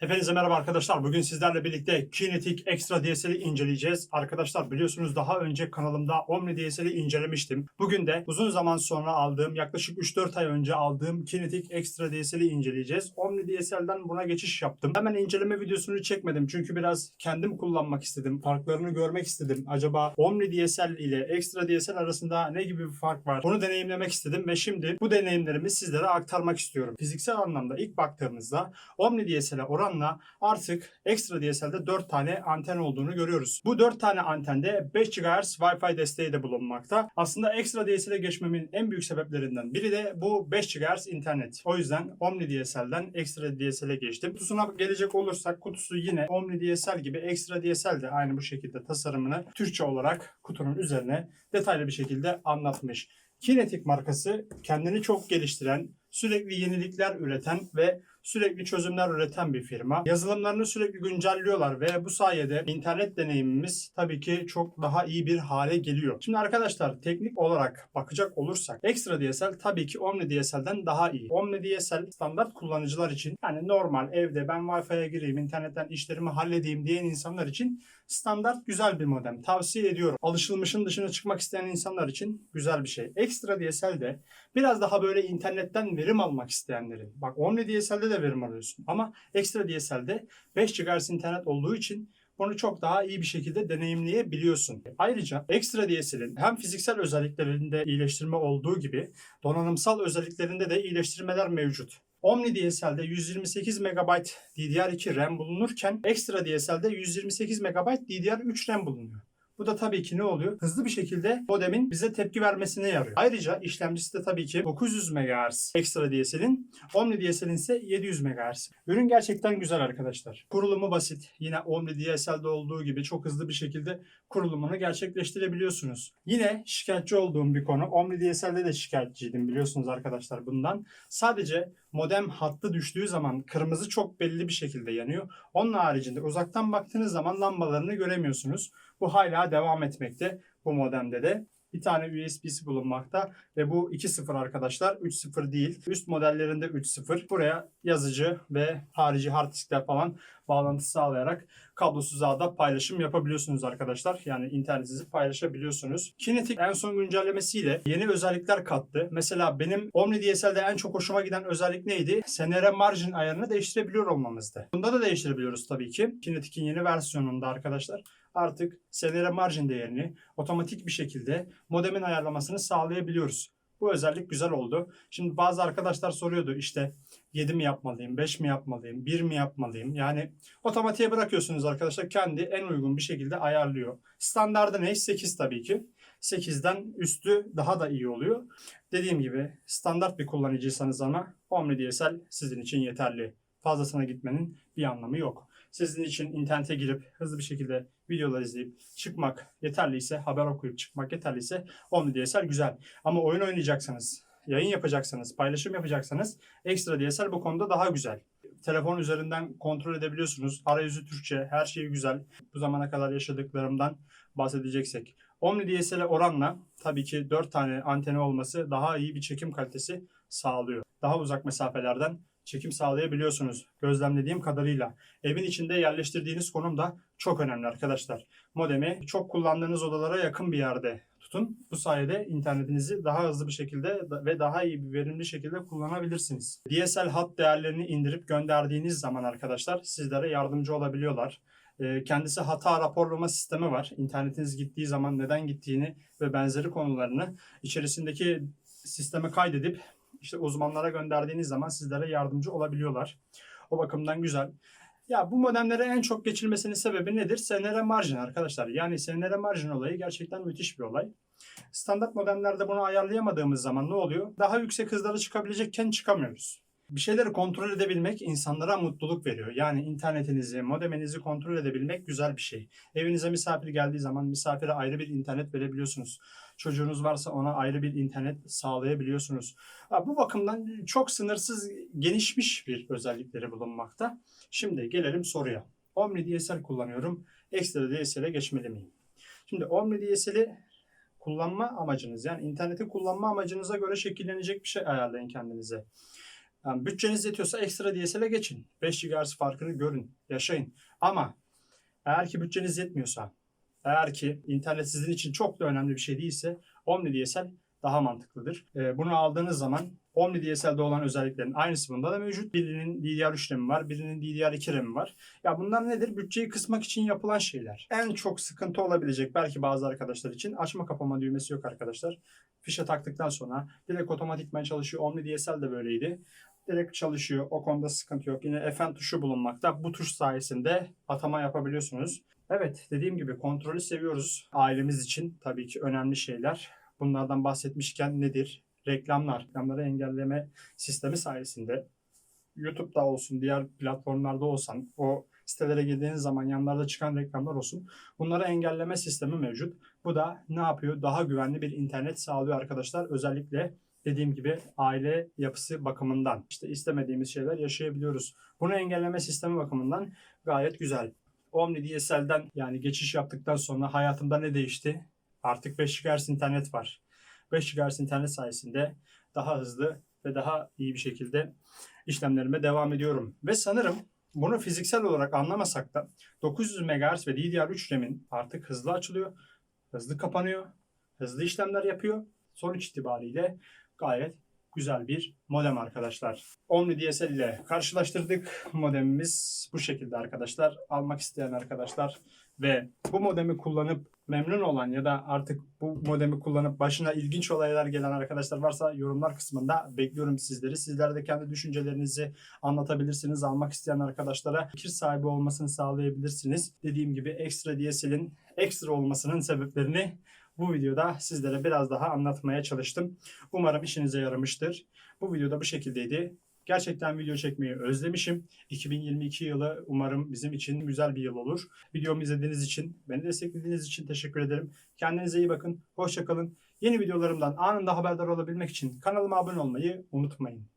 Hepinize merhaba arkadaşlar. Bugün sizlerle birlikte Kinetic Extra DSL'i inceleyeceğiz. Arkadaşlar biliyorsunuz daha önce kanalımda Omni DSL'i incelemiştim. Bugün de uzun zaman sonra aldığım, yaklaşık 3-4 ay önce aldığım Kinetic Extra DSL'i inceleyeceğiz. Omni DSL'den buna geçiş yaptım. Hemen inceleme videosunu çekmedim çünkü biraz kendim kullanmak istedim. Farklarını görmek istedim. Acaba Omni DSL ile Extra DSL arasında ne gibi bir fark var? Bunu deneyimlemek istedim ve şimdi bu deneyimlerimi sizlere aktarmak istiyorum. Fiziksel anlamda ilk baktığımızda Omni DSL'e oranla artık ekstra DSL'de 4 tane anten olduğunu görüyoruz. Bu 4 tane antende 5 GHz Wi-Fi desteği de bulunmakta. Aslında ekstra DSL'e geçmemin en büyük sebeplerinden biri de bu 5 GHz internet. O yüzden Omni DSL'den ekstra DSL'e geçtim. Kutusuna gelecek olursak kutusu yine Omni DSL gibi ekstra DSL de aynı bu şekilde tasarımını Türkçe olarak kutunun üzerine detaylı bir şekilde anlatmış. Kinetic markası kendini çok geliştiren, sürekli yenilikler üreten ve sürekli çözümler üreten bir firma. Yazılımlarını sürekli güncelliyorlar ve bu sayede internet deneyimimiz tabii ki çok daha iyi bir hale geliyor. Şimdi arkadaşlar teknik olarak bakacak olursak Extra DSL tabii ki Omni DSL'den daha iyi. Omni DSL standart kullanıcılar için yani normal evde ben Wi-Fi'ye gireyim, internetten işlerimi halledeyim diyen insanlar için standart güzel bir modem. Tavsiye ediyorum. Alışılmışın dışına çıkmak isteyen insanlar için güzel bir şey. Extra DSL de biraz daha böyle internetten verim almak isteyenlerin. Bak Omni DSL'de de verim alıyorsun ama Extra DSL'de 5 GHz internet olduğu için bunu çok daha iyi bir şekilde deneyimleyebiliyorsun. Ayrıca Extra DSL'in hem fiziksel özelliklerinde iyileştirme olduğu gibi donanımsal özelliklerinde de iyileştirmeler mevcut. Omni DSL'de 128 MB DDR2 RAM bulunurken Extra DSL'de 128 MB DDR3 RAM bulunuyor. Bu da tabii ki ne oluyor? Hızlı bir şekilde modemin bize tepki vermesine yarıyor. Ayrıca işlemcisi de tabii ki 900 MHz ekstra DSL'in, Omni DSL'in ise 700 MHz. Ürün gerçekten güzel arkadaşlar. Kurulumu basit. Yine Omni DSL'de olduğu gibi çok hızlı bir şekilde kurulumunu gerçekleştirebiliyorsunuz. Yine şikayetçi olduğum bir konu. Omni DSL'de de şikayetçiydim biliyorsunuz arkadaşlar bundan. Sadece modem hattı düştüğü zaman kırmızı çok belli bir şekilde yanıyor. Onun haricinde uzaktan baktığınız zaman lambalarını göremiyorsunuz. Bu hala devam etmekte bu modemde de. Bir tane USB'si bulunmakta ve bu 2.0 arkadaşlar 3.0 değil. Üst modellerinde 3.0. Buraya yazıcı ve harici hard diskler falan bağlantı sağlayarak kablosuz ağda paylaşım yapabiliyorsunuz arkadaşlar. Yani internetinizi paylaşabiliyorsunuz. Kinetic en son güncellemesiyle yeni özellikler kattı. Mesela benim Omni en çok hoşuma giden özellik neydi? SNR margin ayarını değiştirebiliyor olmamızdı. Bunda da değiştirebiliyoruz tabii ki. Kinetic'in yeni versiyonunda arkadaşlar artık SNR margin değerini otomatik bir şekilde modemin ayarlamasını sağlayabiliyoruz. Bu özellik güzel oldu. Şimdi bazı arkadaşlar soruyordu işte 7 mi yapmalıyım, 5 mi yapmalıyım, 1 mi yapmalıyım? Yani otomatiğe bırakıyorsunuz arkadaşlar. Kendi en uygun bir şekilde ayarlıyor. Standardı ne? 8 tabii ki. 8'den üstü daha da iyi oluyor. Dediğim gibi standart bir kullanıcıysanız ama Omni DSL sizin için yeterli. Fazlasına gitmenin bir anlamı yok. Sizin için internete girip hızlı bir şekilde videolar izleyip çıkmak yeterliyse, haber okuyup çıkmak yeterliyse Omni DSL güzel. Ama oyun oynayacaksanız, yayın yapacaksanız, paylaşım yapacaksanız ekstra DSL bu konuda daha güzel. Telefon üzerinden kontrol edebiliyorsunuz. Arayüzü Türkçe, her şey güzel. Bu zamana kadar yaşadıklarımdan bahsedeceksek. Omni DSL'e oranla tabii ki 4 tane anteni olması daha iyi bir çekim kalitesi sağlıyor. Daha uzak mesafelerden çekim sağlayabiliyorsunuz. Gözlemlediğim kadarıyla. Evin içinde yerleştirdiğiniz konum da çok önemli arkadaşlar. Modemi çok kullandığınız odalara yakın bir yerde tutun. Bu sayede internetinizi daha hızlı bir şekilde ve daha iyi bir verimli şekilde kullanabilirsiniz. DSL hat değerlerini indirip gönderdiğiniz zaman arkadaşlar sizlere yardımcı olabiliyorlar. Ee, Kendisi hata raporlama sistemi var. İnternetiniz gittiği zaman neden gittiğini ve benzeri konularını içerisindeki sisteme kaydedip işte uzmanlara gönderdiğiniz zaman sizlere yardımcı olabiliyorlar. O bakımdan güzel. Ya bu modemlere en çok geçilmesinin sebebi nedir? SNR margin arkadaşlar. Yani SNR margin olayı gerçekten müthiş bir olay. Standart modemlerde bunu ayarlayamadığımız zaman ne oluyor? Daha yüksek hızlara çıkabilecekken çıkamıyoruz. Bir şeyleri kontrol edebilmek insanlara mutluluk veriyor. Yani internetinizi, modeminizi kontrol edebilmek güzel bir şey. Evinize misafir geldiği zaman misafire ayrı bir internet verebiliyorsunuz. Çocuğunuz varsa ona ayrı bir internet sağlayabiliyorsunuz. Bu bakımdan çok sınırsız gelişmiş bir özellikleri bulunmakta. Şimdi gelelim soruya. Omni DSL kullanıyorum. Ekstra DSL'e geçmeli miyim? Şimdi Omni DSL'i kullanma amacınız yani interneti kullanma amacınıza göre şekillenecek bir şey ayarlayın kendinize. Yani bütçeniz yetiyorsa ekstra DSL'e geçin. 5 GHz farkını görün, yaşayın. Ama eğer ki bütçeniz yetmiyorsa, eğer ki internet sizin için çok da önemli bir şey değilse Omni DSL daha mantıklıdır. Ee, bunu aldığınız zaman Omni DSL'de olan özelliklerin aynısı bunda da mevcut. Birinin DDR3 RAM'i var, birinin DDR2 RAM'i var. Ya bunlar nedir? Bütçeyi kısmak için yapılan şeyler. En çok sıkıntı olabilecek belki bazı arkadaşlar için açma kapama düğmesi yok arkadaşlar. Fişe taktıktan sonra direkt otomatikman çalışıyor. Omni DSL de böyleydi. Direkt çalışıyor. O konuda sıkıntı yok. Yine FN tuşu bulunmakta. Bu tuş sayesinde atama yapabiliyorsunuz. Evet dediğim gibi kontrolü seviyoruz. Ailemiz için tabii ki önemli şeyler. Bunlardan bahsetmişken nedir? Reklamlar. Reklamları engelleme sistemi sayesinde YouTube'da olsun, diğer platformlarda olsan, o sitelere girdiğiniz zaman yanlarda çıkan reklamlar olsun. Bunları engelleme sistemi mevcut. Bu da ne yapıyor? Daha güvenli bir internet sağlıyor arkadaşlar. Özellikle dediğim gibi aile yapısı bakımından. işte istemediğimiz şeyler yaşayabiliyoruz. Bunu engelleme sistemi bakımından gayet güzel. Omni DSL'den yani geçiş yaptıktan sonra hayatımda ne değişti? Artık 5 GHz internet var. 5 GHz internet sayesinde daha hızlı ve daha iyi bir şekilde işlemlerime devam ediyorum. Ve sanırım bunu fiziksel olarak anlamasak da 900 MHz ve DDR3 RAM'in artık hızlı açılıyor, hızlı kapanıyor, hızlı işlemler yapıyor. Sonuç itibariyle gayet güzel bir modem arkadaşlar. Omni DSL ile karşılaştırdık. Modemimiz bu şekilde arkadaşlar. Almak isteyen arkadaşlar ve bu modemi kullanıp memnun olan ya da artık bu modemi kullanıp başına ilginç olaylar gelen arkadaşlar varsa yorumlar kısmında bekliyorum sizleri. Sizler de kendi düşüncelerinizi anlatabilirsiniz. Almak isteyen arkadaşlara fikir sahibi olmasını sağlayabilirsiniz. Dediğim gibi ekstra DSL'in ekstra olmasının sebeplerini bu videoda sizlere biraz daha anlatmaya çalıştım. Umarım işinize yaramıştır. Bu videoda bu şekildeydi. Gerçekten video çekmeyi özlemişim. 2022 yılı umarım bizim için güzel bir yıl olur. Videomu izlediğiniz için, beni desteklediğiniz için teşekkür ederim. Kendinize iyi bakın. Hoşçakalın. Yeni videolarımdan anında haberdar olabilmek için kanalıma abone olmayı unutmayın.